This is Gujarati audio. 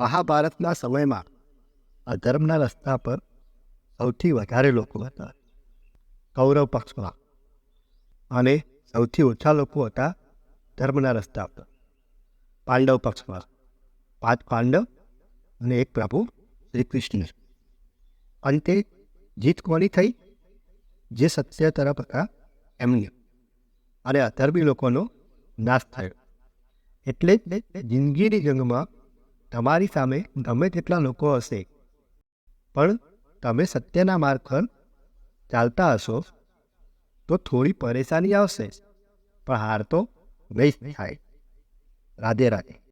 મહાભારતના સમયમાં અધર્મના રસ્તા પર સૌથી વધારે લોકો હતા, કૌરવ પક્ષમાં. અને સૌથી ઓછા લોકો હતા ધર્મના રસ્તા પર, પાંડવ પક્ષમાં. પાંચ પાંડવ અને એક પ્રભુ શ્રી કૃષ્ણ અંતે જીત કોની થઈ? જે સત્ય તરફ હતા એમની. અને અધર્મી લોકોનો નાશ થયો. એટલે જ જિંદગીની જંગમાં તમારી સામે ગમે તેટલા લોકો હશે. પણ તમે સત્યના માર્ગ પર ચાલતા હશો, તો થોડી પરેશાની આવશે. પણ હાર તો નહીં થાય. રાધે રાધે.